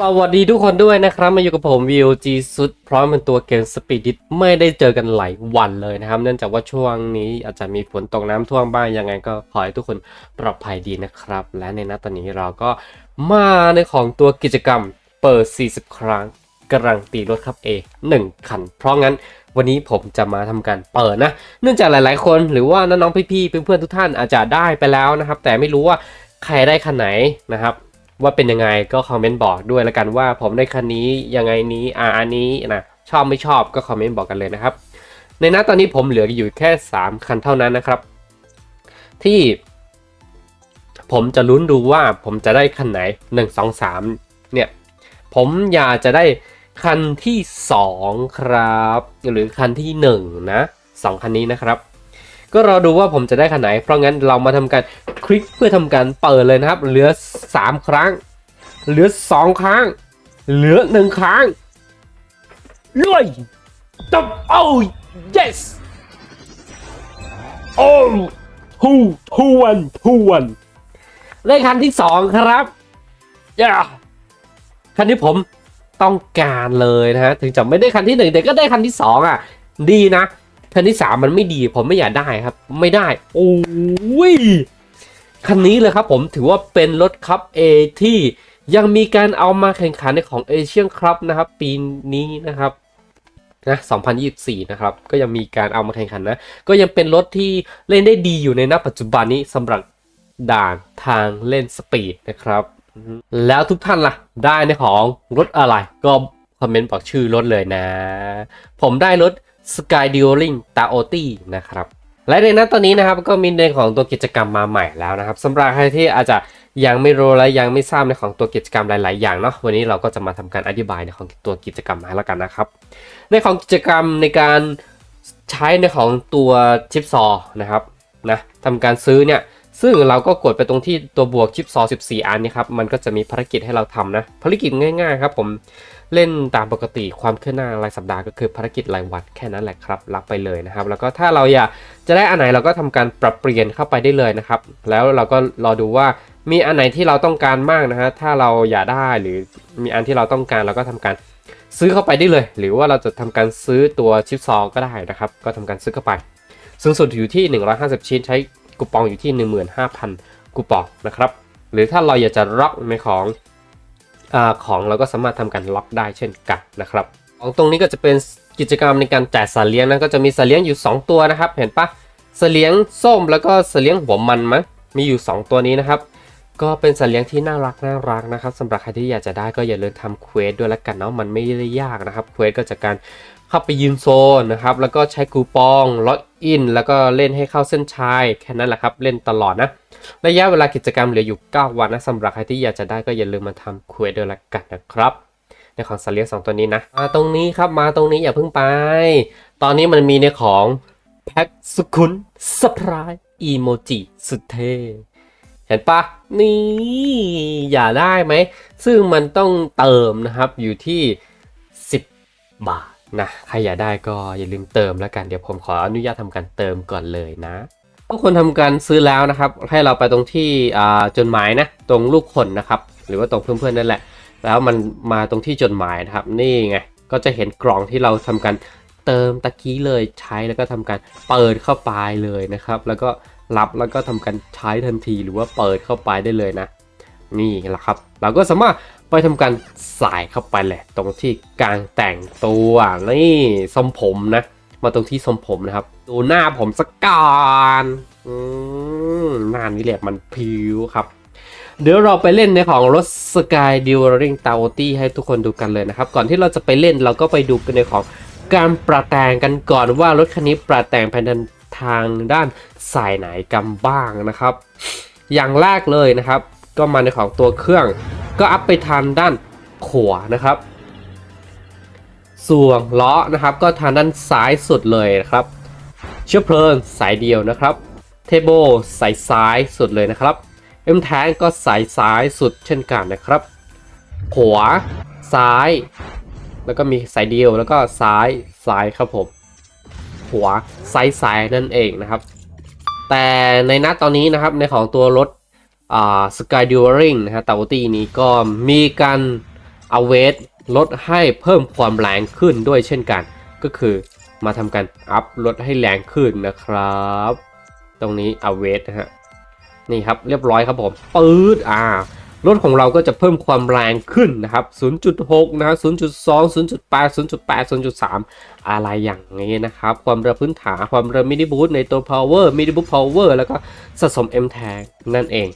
สวัสดีทุกคนด้วยนะครับ มาอยู่กับผม VOG สุดพร้อมเป็นตัวเกมสปีดิตไม่ได้เจอกันหลายวันเลยนะครับ เนื่องจากว่าช่วงนี้อาจจะมีฝนตกน้ำท่วมบ้างยังไงก็ขอให้ทุกคนปลอดภัยดีนะครับ และในนัดตอนนี้เราก็มาในของตัวกิจกรรมเปิด 40 ครั้งกำลังตีรถครับ A 1คัน เพราะงั้นวันนี้ผมจะมาทำการเปิดนะ เนื่องจากหลาย ๆ คนหรือว่าน้องๆพี่ๆเพื่อนๆทุกท่านอาจจะได้ไปแล้วนะครับ แต่ไม่รู้ว่าใครได้คันไหนนะครับ ว่าเป็นยังไงก็คอมเมนต์บอกด้วยแล้วกันว่าผมได้คันนี้ยังไงนี้อ่าอันนี้นะชอบไม่ชอบก็คอมเมนต์บอกกันเลยนะครับ ในนัตอนนี้ผมเหลืออยู่แค่ 3 คันเท่านั้นนะครับ ที่ ผมจะลุ้นดูว่าผมจะได้คันไหน 1 2 3 เนี่ย ผมอยากจะได้คันที่ 2 ครับ หรือคันที่ 1 นะสองคันนี้นะครับ ก็รอดูว่าผมจะได้คันไหน เพราะงั้นเรามาทำการคลิกเพื่อทำการเปิดเลยนะครับ เหลือ 3 ครั้ง เหลือ 2 ครั้ง เหลือ 1 ครั้งลุยตบโอ้ yes โอ้ฮูทวนทวนได้คันที่ 2 ครับย่าคันที่ผมต้องการเลยนะฮะ ถึงจะไม่ได้คันที่หนึ่งแต่ก็ได้คันที่สองอะ ดีนะ คันที่สามมันไม่ดีผมไม่อยากได้ครับ ไม่ได้ โอ้ยคันนี้เลยครับผมถือว่าเป็นรถคัพ A ที่ยังมีการเอามาแข่งขันในของเอเชียนครับนะครับ ปีนี้นะครับนะ2024 นะครับ ก็ยังมีการเอามาแข่งขันนะ ก็ยังเป็นรถที่เล่นได้ดีอยู่ในณปัจจุบันนี้สำหรับด่านทางเล่นสปีดนะครับ แล้วทุกท่านล่ะ ได้ในของรถอะไรก็คอมเมนต์บอกชื่อรถเลยนะ ผมได้รถ Sky d u e l i n g t a o t i นะครับและในนั้นตอนนี้นะครับก็มีในของตัวกิจกรรมมาใหม่แล้วนะครับสำหรับใครที่อาจจะยังไม่รู้และยังไม่ทราบในของตัวกิจกรรมหลาย ๆ อย่างเนาะวันนี้เราก็จะมาทำการอธิบายในของตัวกิจกรรมมาแล้วกันนะครับ ในของกิจกรรมในการใช้ในของตัวชิปซอนะครับนะทำการซื้อเนี่ยซึ่งเราก็กดไปตรงที่ตัวบวกชิปซอ14 อันนี้ครับมันก็จะมีภารกิจให้เราทำนะภารกิจง่าย ๆ ครับผม เล่นตามปกติความเคลื่อนหน้ารายสัปดาห์ก็คือภารกิจรายวันแค่นั้นแหละครับ รับไปเลยนะครับ แล้วก็ถ้าเราอยากจะได้อันไหนเราก็ทำการปรับเปลี่ยนเข้าไปได้เลยนะครับ แล้วเราก็รอดูว่ามีอันไหนที่เราต้องการมากนะฮะถ้าเราอยากได้หรือมีอันที่เราต้องการเราก็ทำการซื้อเข้าไปได้เลย หรือว่าเราจะทำการซื้อตัวชิปซอก็ได้นะครับ ก็ทำการซื้อเข้าไป สูงสุดอยู่ที่ 150 ชิ้นใช้คูปองอยู่ที่ 15,000คูปองนะครับ หรือถ้าเราอยากจะล็อกในของ อของเราก็สามารถทำการล็อกได้เช่นกันนะครับของตรงนี้ก็จะเป็นกิจกรรมในการแจกสัตว์เลี้ยงนะก็จะมีสัตว์เลี้ยงอยู่ 2 ตัวนะครับ เห็นปะสัตว์เลี้ยงส้มแล้วก็สัตว์เลี้ยงหัวมันมั้งมีอยู่ 2 ตัวนี้นะครับ ก็เป็นสัตว์เลี้ยงที่น่ารักน่ารักนะครับสำหรับใครที่อยากจะได้ก็อย่าลืมทำเควสด้วยละกันเนาะมันไม่ได้ยากนะครับเควสก็จากการเข้าไปยืนโซนนะครับแล้วก็ใช้คูปองล็อกอินแล้วก็เล่นให้เข้าเส้นชัยแค่นั้นแหละครับเล่นตลอดนะ ระยะเวลากิจกรรมเหลืออยู่ 9 วันนะสำหรับใครที่อยากจะได้ก็อย่าลืมมาทำเควสด้วยละกันนะครับในของสัตว์เลี้ยงสองตัวนี้นะมาตรงนี้ครับมาตรงนี้อย่าเพิ่งไป ตอนนี้มันมีในของแพ็คสุขุนสปรายอีโมจิสุดเท่เห็นปะนี่อย่าได้ไหม ซึ่งมันต้องเติมนะครับอยู่ที่ 10 บาทนะใครอยากได้ก็อย่าลืมเติมแล้วกัน เดี๋ยวผมขออนุญาตทำการเติมก่อนเลยนะ ทุกคนทำการซื้อแล้วนะครับ ให้เราไปตรงที่จดหมายนะตรงลูกขนนะครับ หรือว่าตรงเพื่อนๆนั่นแหละ แล้วมันมาตรงที่จดหมายนะครับ นี่ไงก็จะเห็นกล่องที่เราทำการเติมตะกี้เลยใช้แล้วก็ทำการเปิดเข้าไปเลยนะครับ แล้วก็รับแล้วก็ทำการใช้ทันทีหรือว่าเปิดเข้าไปได้เลยนะ นี่แหละครับ เราก็สามารถไปทำการใส่เข้าไปแหละ ตรงที่การแต่งตัวนี่ทรงผมนะ มาตรงที่ทรงผมนะครับ ดูหน้าผมสักก่อนอืมหน้านี้แหละมันผิวครับเดี๋ยวเราไปเล่นในของรถ Sky d u r i n g t a o t i ให้ทุกคนดูกันเลยนะครับ ก่อนที่เราจะไปเล่นเราก็ไปดูกันในของการปรับแต่งกันก่อนว่ารถคันนี้ปรับแต่งภายในทางด้านสายไหนกันบ้างนะครับ อย่างแรกเลยนะครับ ก็มาในของตัวเครื่อง ก็อัพไปทางด้านขวานะครับ ส่วนล้อนะครับก็ทางด้านซ้ายสุดเลยนะครับ เชื้อเพลิงสายเดียวนะครับ เทโบสายซ้ายสุดเลยนะครับเอ็มแทงก็สายซ้ายสุดเช่นกันนะครับ ขวาซ้าย แล้วก็มีสายเดียวแล้วก็ซ้ายซ้ายครับผมขวาซ้ายซ้ายนั่นเองนะครับ แต่ในนัดตอนนี้นะครับในของตัวรถอ่าสกายดิวริงนะฮะตาวตี้นี้ก็มีการเอาเวท ลดให้เพิ่มความแรงขึ้นด้วยเช่นกัน ก็คือมาทำการอัพลดให้แรงขึ้นนะครับ ตรงนี้เอาเวทนะฮะนี่ครับเรียบร้อยครับผมปื๊ดอ่ารถของเราก็จะเพิ่มความแรงขึ้นนะครับ 0.6 นะฮะ0.2 0.8 0.8 0.3 อะไรอย่างนี้นะครับ ความเร็วพื้นฐาน ความเร็วมินิบูทในตัว power มินิบูท power แล้วก็สะสม M tag นั่นเอง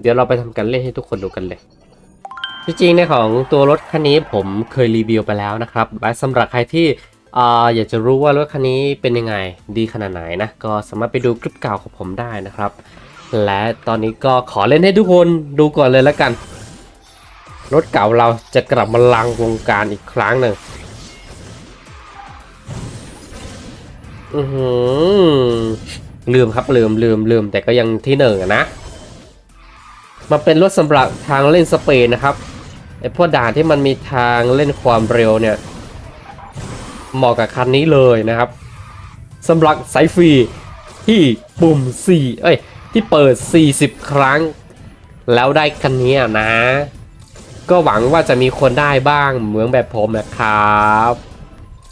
เดี๋ยวเราไปทำการเล่นให้ทุกคนดูกันเลย จริงๆในของตัวรถคันนี้ผมเคยรีวิวไปแล้วนะครับและสำหรับใครที่ออยากจะรู้ว่ารถคันนี้เป็นยังไงดีขนาดไหนนะก็สามารถไปดูคลิปเก่าของผมได้นะครับ และตอนนี้ก็ขอเล่นให้ทุกคนดูก่อนเลยแล้วกัน รถเก่าเราจะกลับมาลังวงการอีกครั้งหนึ่งอือหือลืมครับลืมลืมลืมแต่ก็ยังที่หนึ่งนะมันเป็นรถสำหรับทางเล่นสเปนนะครับ ไอพวกด่านที่มันมีทางเล่นความเร็วเนี่ย เหมาะกับคันนี้เลยนะครับสำหรับสายฟรีที่ปุ่ม 4 เอ้ย ที่เปิด 40 ครั้ง แล้วได้คันนี้นะ ก็หวังว่าจะมีคนได้บ้างเหมือนแบบผมนะครับ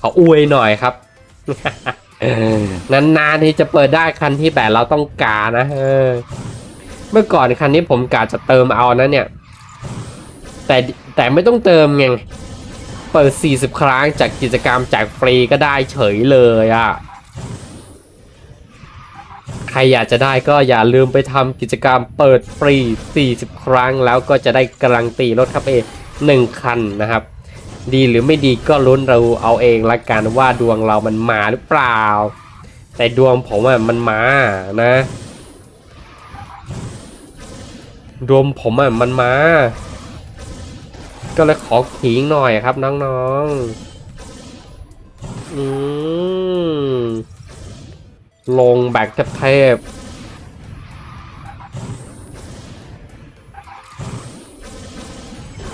ขออวยหน่อยครับนานๆที่จะเปิดได้คันที่แบบเราต้องการนะเออเมื่อก่อนคันนี้ผมกะจะเติมเอานะเนี่ย แต่แต่ไม่ต้องเติมไง เปิด 40 ครั้งจากกิจกรรมแจกฟรีก็ได้เฉยเลยอะ่ะ ใครอยากจะได้ก็อย่าลืมไปทำกิจกรรมเปิดฟรี 40 ครั้งแล้วก็จะได้การันตีรถครับเอหนึ่งคันนะครับ ดีหรือไม่ดีก็ลุ้นเราเอาเองละกันว่าดวงเรามันมาหรือเปล่า แต่ดวงผมอะมันมานะรวมผมอะมันมา ก็เลยขอขิงหน่อยครับน้องๆ อืม ลงแบกเทพ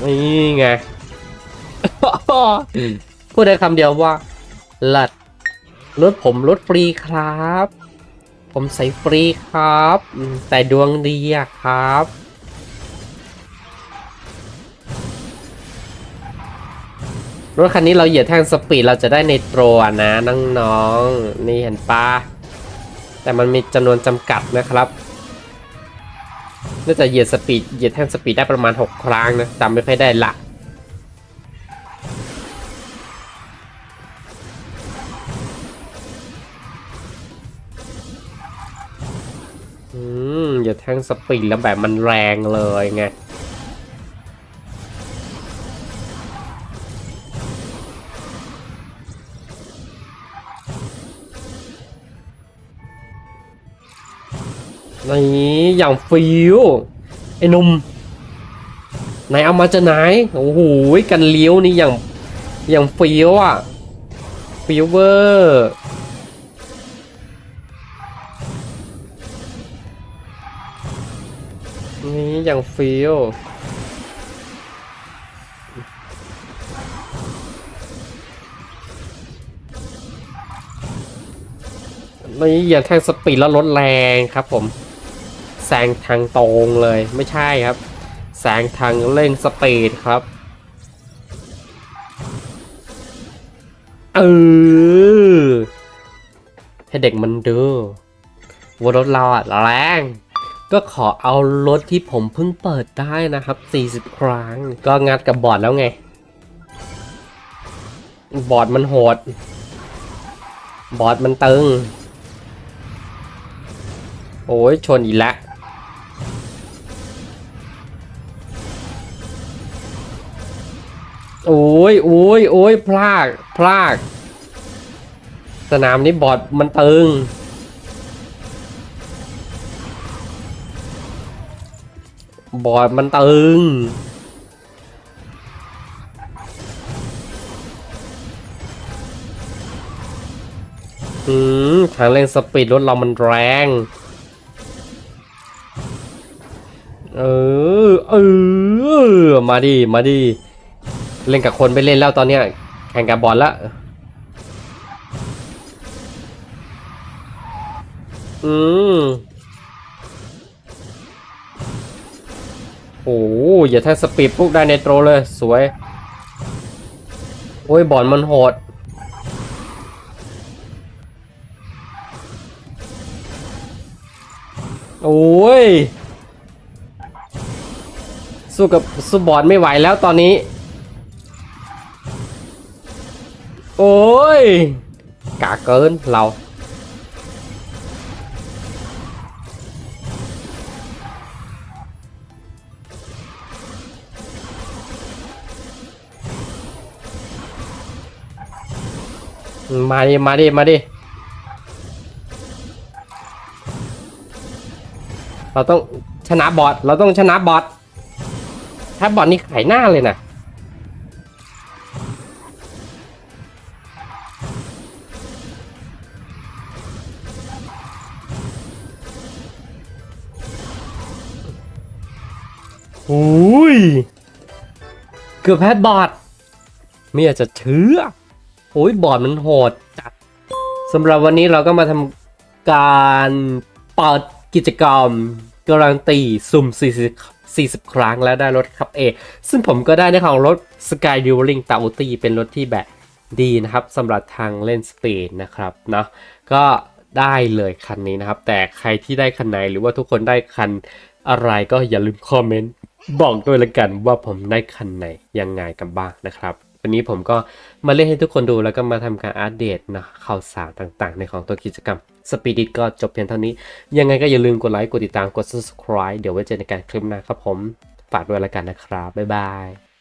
นี่ไง พูดได้คำเดียวว่าหลัดรถผมรถฟรีครับ ผมใส่ฟรีครับ แต่ดวงดีอะครับ รถคันนี้เราเหยียดแท่งสปีดเราจะได้ในโตรอะนะน้องๆนี่เห็นปะแต่มันมีจำนวนจำกัดนะครับน่าจะเหยียดสปีดเหยียดแท่งสปีดได้ประมาณ 6 ครั้งนะจำไม่ค่อยได้ละอืมเหยียดแท่งสปีดแล้วแบบมันแรงเลยไง นี่อย่างฟิวไอ้หนุ่มไหนเอามาจากไหนโอ้โหกันเลี้ยวนี่อย่างอย่างฟิวอะฟิวเวอร์นี่อย่างฟิวนี่อย่างแท่งสปีดแล้วลดแรงครับผม ซงทางตรงเลยไม่ใช่ครับ แซงทางเร่งสปีดครับ เออ ให้เด็กมันดูว่ารถเราอะแรง ก็ขอเอารถที่ผมเพิ่งเปิดได้นะครับ 40 ครั้ง ก็งัดกับบอร์ดแล้วไง บอร์ดมันโหด บอร์ดมันตึงโอ้ยชนอีกแล้ว โอ้ยโอ้ยโอ้ยพลากพลาก สนามนี้บอดมันตึง บอดมันตึง อืมทางเร่งสปีดรถเรามันแรง เออ เออ มาดิ มาดิ เล่นกับคนไปเล่นแล้วตอนเนี้ยแข่งกับบอลละอืมโอ้ยอย่าแทงสปีดพวกได้ในโตรเลย สวย โอ้ยบอลมันโหด โอ้ย สู้กับสู้บอลไม่ไหวแล้วตอนนี้ โอ้ยกาเกินเรา มาดิ มาดิ มาดิ เราต้องชนะบอทเราต้องชนะบอทถ้าบอทนี่ไขหน้าเลยนะ เกือบแพ้บอทไม่อยากจะเชื่อโอ้ยบอดมันโหดจัดสำหรับวันนี้เราก็มาทำการเปิดกิจกรรมการันตีสุ่ม 40 40 ครั้งแล้วได้รถขับ A ซึ่งผมก็ได้ในของรถ Sky d u e l i n g ตาอุตีเป็นรถที่แบบดีนะครับสำหรับทางเล่นสปีดนะครับเนาะก็ ได้เลยคันนี้นะครับ แต่ใครที่ได้คันไหนหรือว่าทุกคนได้คันอะไรก็อย่าลืมคอมเมนต์บอกด้วยละกันว่าผมได้คันไหนยังไงกันบ้างนะครับวันนี้ผมก็มาเล่นให้ทุกคนดูแล้วก็มาทำการอัปเดตนะข่าวสารต่างๆ ในของตัวกิจกรรมสปีดิตก็จบเพียงเท่านี้ ยังไงก็อย่าลืมกดไลค์กดติดตามกด subscribe เดี๋ยวไว้เจอในการคลิปหน้าครับผม ฝากด้วยละกันนะครับ บ๊ายบาย